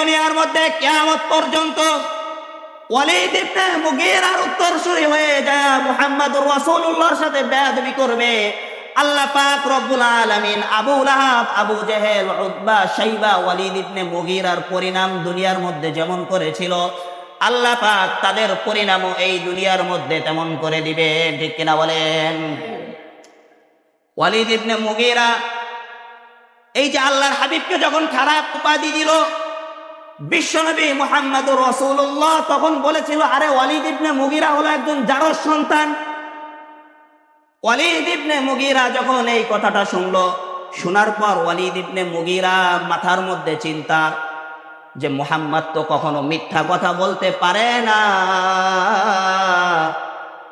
দুনিয়ার মধ্যে কিয়ামত পর্যন্ত ওয়ালিদ ইবনে উত্তরসূরি হয়ে রাসূলুল্লাহর সাথে বেয়াদবি করবে। আল্লাহ পাক রব্বুল আলামিন Abu Lahab, Abu Jahl, Utba, Shaiba, Walid ইবনে পরিণাম দুনিয়ার মধ্যে যেমন করেছিল, আল্লাহ পাক তাদের পরিণামও এই দুনিয়ার মধ্যে তেমন করে দিবে। ঠিক কিনা বলেন? ওয়ালিদ ইবনে মুগীরা এই যে আল্লাহর হাবিবকে যখন খারাপ উপাধি দিল বিশ্বনবী মোহাম্মদুর রসুল্লাহ তখন বলেছিল, আরে ওয়ালিদ ইবনে মুগিরা হলো একজন জারস সন্তান। ওয়ালিদ ইবনে মুগিরা যখন এই কথাটা শুনলো, শোনার পর ওয়ালিদ ইবনে মুগিরা মাথার মধ্যে চিন্তা যে মুহাম্মদ তো কখনো মিথ্যা কথা বলতে পারে না।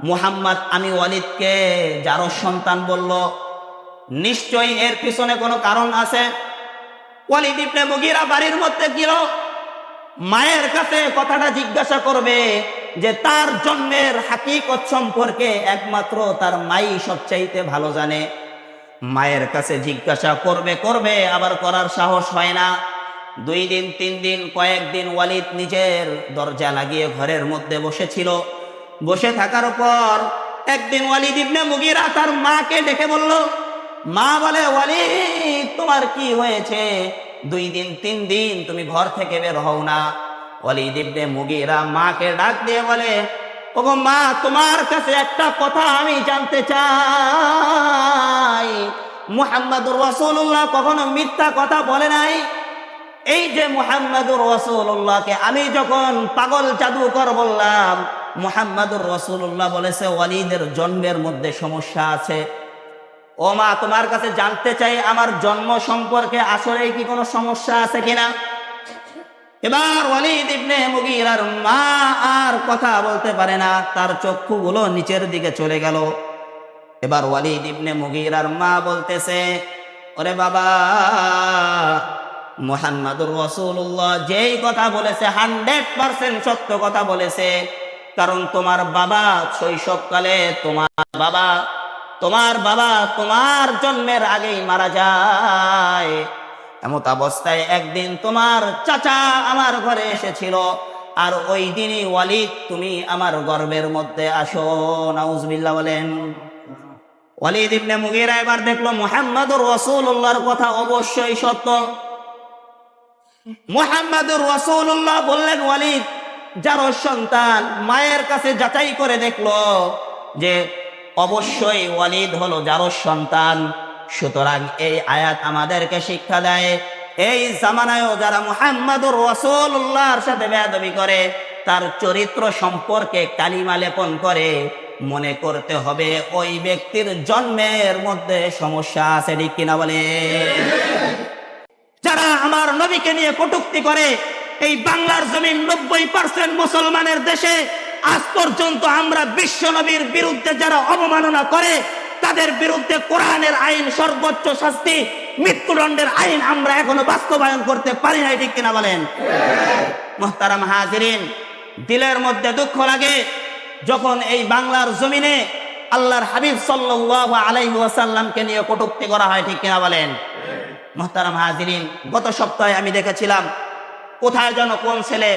মুহাম্মদ, আমি ওয়ালিদকে জারস সন্তান বলল, নিশ্চয়ই এর পিছনে কোনো কারণ আছে? ওয়ালিদ ইবনে মুগিরা বাড়ির মধ্যে গেল মায়ের কাছে কথাটা জিজ্ঞাসা করবে যে তার জন্মের হাকিকত সম্পর্কে একমাত্র তার মাই সবচাইতে ভালো জানে। মায়ের কাছে জিজ্ঞাসা করবে করবে, আবার করার সাহস হয় না। দুই দিন, তিন দিন কয়েকদিন ওয়ালিদ নিজের দরজা লাগিয়ে ঘরের মধ্যে বসেছিল। বসে থাকার পর একদিন ওয়ালিদ ইবনে মুগিরা তার মাকে ডেকে বলল, মা বলে, ওয়ালিদ, তোমার কি হয়েছে? দুই দিন, তিন দিন তুমি ঘর থেকে বের হও না। ওয়ালিদ ইবনে মুগিরা মাকে ডাক দিয়ে বলে, ওগো মা, তোমার কাছে একটা কথা আমি জানতে চাই। মুহাম্মাদুর রাসূলুল্লাহ কখনো মিথ্যা কথা বলে নাই? এই যে মুহাম্মাদুর রাসূলুল্লাহকে আমি যখন পাগল জাদুকর বললাম, মুহাম্মাদুর রাসূলুল্লাহ বলেছে, ওয়ালিদের জন্মের মধ্যে সমস্যা আছে। ও মা তোমার কাছে জানতে চাই, আমার জন্ম সম্পর্কে আসলে কি কোনো সমস্যা আছে কিনা? এবার ওয়ালিদ ইবনে মুগিরার মা আর কথা বলতে পারে না, তার চক্ষুগুলো নিচের দিকে চলে গেল। এবার ওয়ালিদ ইবনে মুগিরার মা বলতেছে, ওরে বাবা, মুহাম্মাদুর রাসূলুল্লাহ যেই কথা বলেছে, হান্ড্রেড পার্সেন্ট সত্য কথা বলেছে। কারণ তোমার বাবা শৈশবকালে তোমার বাবা তোমার বাবা তোমার জন্মের আগেই মারা যায়। এমত অবস্থায় একদিন তোমার চাচা আমার ঘরে এসেছিল। আর ওই দিনই ওয়ালিদ, তুমি আমার গর্বের মধ্যে আসো। নাউজবিল্লাহ বলেন। ওয়ালিদ ইবনে মুগিরা এবার দেখল মুহাম্মাদুর রাসূলুল্লাহর কথা অবশ্যই সত্য। মুহাম্মাদুর রাসূলুল্লাহ বললেন, ওয়ালিদ, যার সন্তান মায়ের কাছে যাচাই করে দেখল যে অবশ্যই ওয়ালিদ হলো যারো সন্তান। সুতরাং এই আয়াত আমাদেরকে শিক্ষা দেয়, এই জামানায়ও যারা মুহাম্মাদুর রসুল্লাহর সাথে বেয়াদবি করে, তার চরিত্র সম্পর্কে কালিমা লেপন করে, মনে করতে হবে ওই ব্যক্তির জন্মের মধ্যে সমস্যা আছে, ঠিক কিনা বলে? যারা আমার নবীকে নিয়ে কটুক্তি করে, এই বাংলার জমিন নব্বই পার্সেন্ট মুসলমানের দেশে আজ পর্যন্ত আমরা বিশ্ব নবীর বিরুদ্ধে যারা অবমাননা করে, তাদের বিরুদ্ধে কোরআনের আইন, সর্বোচ্চ শাস্তি, মৃত্যুদণ্ডের আইন আমরা এখনও বাস্তবায়ন করতে পারি নাই, ঠিক কিনা বলেন? মোহতারাম হাজিরিন, দিলের মধ্যে দুঃখ লাগে যখন এই বাংলার জমিনে আল্লাহর হাবিব সাল্লাল্লাহু আলাইহি ওয়াসাল্লামকে নিয়ে কটুক্তি করা হয়, ঠিক কিনা বলেন? মোহতারাম হাজিরিন, গত সপ্তাহে আমি দেখেছিলাম কোথায় যেন কোন ছেলে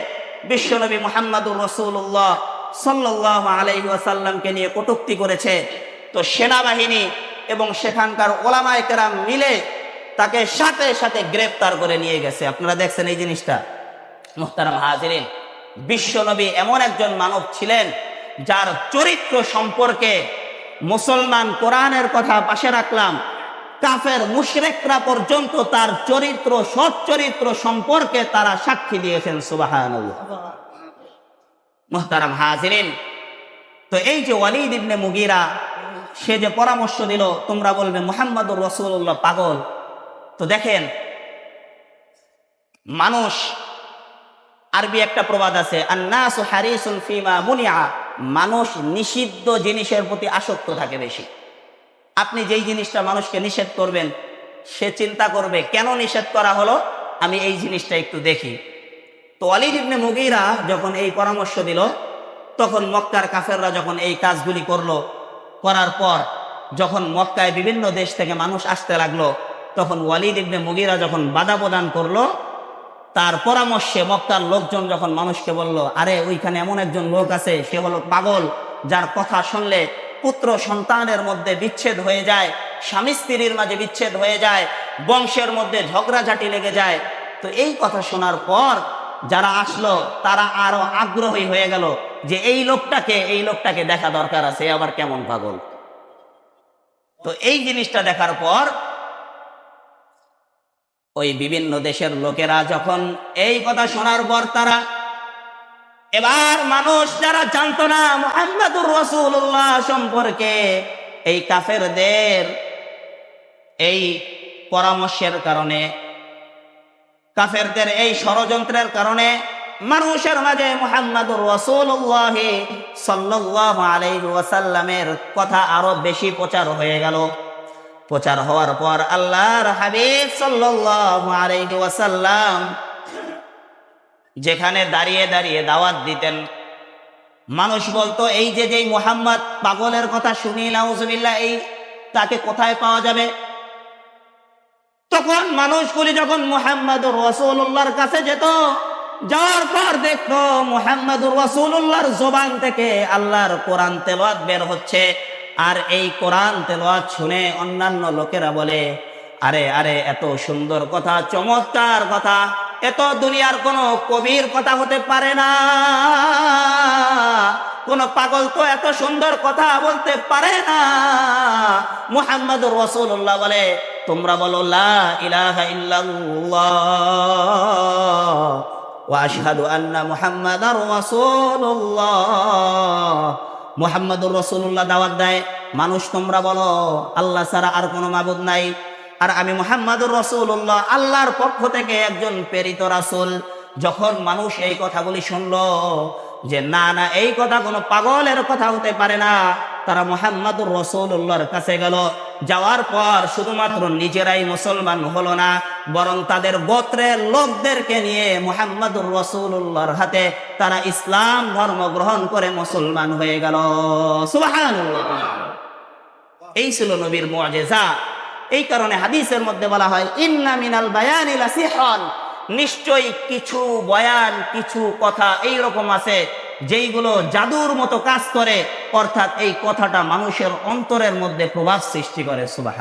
বিশ্বনবী মোহাম্মদুর রসুল্লাহ সাল্লাহ আলাইহি ওয়াসাল্লামকে নিয়ে কটূক্তি করেছে। তো সেনাবাহিনী এবং সেখানকার ওলামায় কেরাম মিলে তাকে সাথে সাথে গ্রেফতার করে নিয়ে গেছে। আপনারা দেখছেন এই জিনিসটা? মোহতারাম হাজিরিন বিশ্বনবী এমন একজন মানব ছিলেন যার চরিত্র সম্পর্কে মুসলমান কোরআনের কথা পাশে রাখলাম। কাফের মুশরেকরা পর্যন্ত তার চরিত্র, সৎ চরিত্র সম্পর্কে তারা সাক্ষী দিয়েছেন সুবাহান মোহতারাম হাজিরিন। তো এই যে ওয়ালিদ ইবনে মুগিরা, সে যে পরামর্শ দিল, তোমরা বলবে মোহাম্মদুর রসুল্লাহ পাগল। তো দেখেন, মানুষ, আরবি একটা প্রবাদ আছে মানুষ নিষিদ্ধ জিনিসের প্রতি আসক্ত থাকে বেশি। আপনি যেই জিনিসটা মানুষকে নিষেধ করবেন, সে চিন্তা করবে, কেন নিষেধ করা হলো? আমি এই জিনিসটা একটু দেখি। তো আলিদ ইবনে মুগিরা যখন এই পরামর্শ দিল, তখন মক্কার কাফেররা যখন এই কাজগুলি করল, করার পর যখন মক্কায় বিভিন্ন দেশ থেকে মানুষ আসতে লাগল, তখন ওয়ালিদ ইবনে মুগিরা যখন বাধা প্রদান করল, তার পরামর্শে মক্কার লোকজন যখন মানুষকে বলল, আরে, ওইখানে এমন একজন লোক আছে, সে হলো পাগল, যার কথা শুনলে পুত্র সন্তানের মধ্যে বিচ্ছেদ হয়ে যায়, স্বামী স্ত্রীর মাঝে বিচ্ছেদ হয়ে যায়, বংশের মধ্যে ঝগড়াঝাটি লেগে যায়। তো এই কথা শোনার পর যারা আসলো, তারা আরও আগ্রহী হয়ে গেল যে এই লোকটাকে এই লোকটাকে দেখা দরকার আছে আবার কেমন পাগল? তো এই জিনিসটা দেখার পর ওই বিভিন্ন দেশের লোকেরা যখন এই কথা শোনার পর তারা, এবার মানুষ যারা জানতো না মোহাম্মদুর রসুল্লাহ সম্পর্কে, এই কাফেরদের এই পরামর্শের কারণে কাফেরদের এই ষড়যন্ত্রের কারণে মানুষের মাঝে মোহাম্মদুর রসুল্লাহ সাল্লাহ আলাইহি ওয়াসাল্লামের কথা আরও বেশি প্রচার হয়ে গেল। প্রচার হওয়ার পর আল্লাহর হাবিব সাল্লাল্লাহু আলাইহি ওয়াসাল্লাম যেখানে দাঁড়িয়ে দাঁড়িয়ে দাওয়াত দিতেন, মানুষ বলতো, এই যে যেই মোহাম্মদ পাগলের কথা শুনি, নাউজুবিল্লাহ, এই তাকে কোথায় পাওয়া যাবে? তখন মানুষগুলি যখন মোহাম্মদুর রসুল্লাহর কাছে যেত, যাওয়ার পর দেখতো মোহাম্মদুর রসুল্লাহর জবান থেকে আল্লাহর কোরআন তেলাওয়াত বের হচ্ছে। আর এই কোরআন তেলাওয়াত শুনে অন্যান্য লোকেরা বলে, আরে আরে, এত সুন্দর কথা, চমৎকার কথা, এত দুনিয়ার কোনো কবির কথা হতে পারে না। কোন পাগল তো এত সুন্দর কথা বলতে পারে না। মুহাম্মদুর রসুল্লাহ বলে তোমরা বলো, লা ইলাহা মুহাম্মাদার দাওয়াত দেয়, মানুষ তোমরা বলো, আল্লাহ ছাড়া আর কোনো মাবুদ নাই। আর আমি মুহাম্মাদুর রাসূলুল্লাহ, আল্লাহর পক্ষ থেকে একজন প্রেরিত রাসূল। যখন মানুষ এই কথাগুলি শুনলো, যে না না, এই কথা কোনো পাগলের কথা হতে পারে না, তারা মোহাম্মদুর রসুল্লাহর কাছে গেল। যাওয়ার পর শুধুমাত্র নিজেরাই মুসলমান হলো না, বরং তাদের গোত্রের লোকদেরকে নিয়ে মোহাম্মদুর রসুল্লাহর হাতে তারা ইসলাম ধর্ম গ্রহণ করে মুসলমান হয়ে গেল। এই ছিল নবীর মুআজিজা। এই কারণে হাদিসের মধ্যে বলা হয়, ইন্না মিনাল বায়ানি লাসিহন। নিশ্চয়ই কিছু বয়ান, কিছু কথা এই রকম আছে যেইগুলো জাদুর মতো কাজ করে, অর্থাৎ এই কথাটা মানুষের অন্তরের মধ্যে প্রভাব সৃষ্টি করে সুবাহ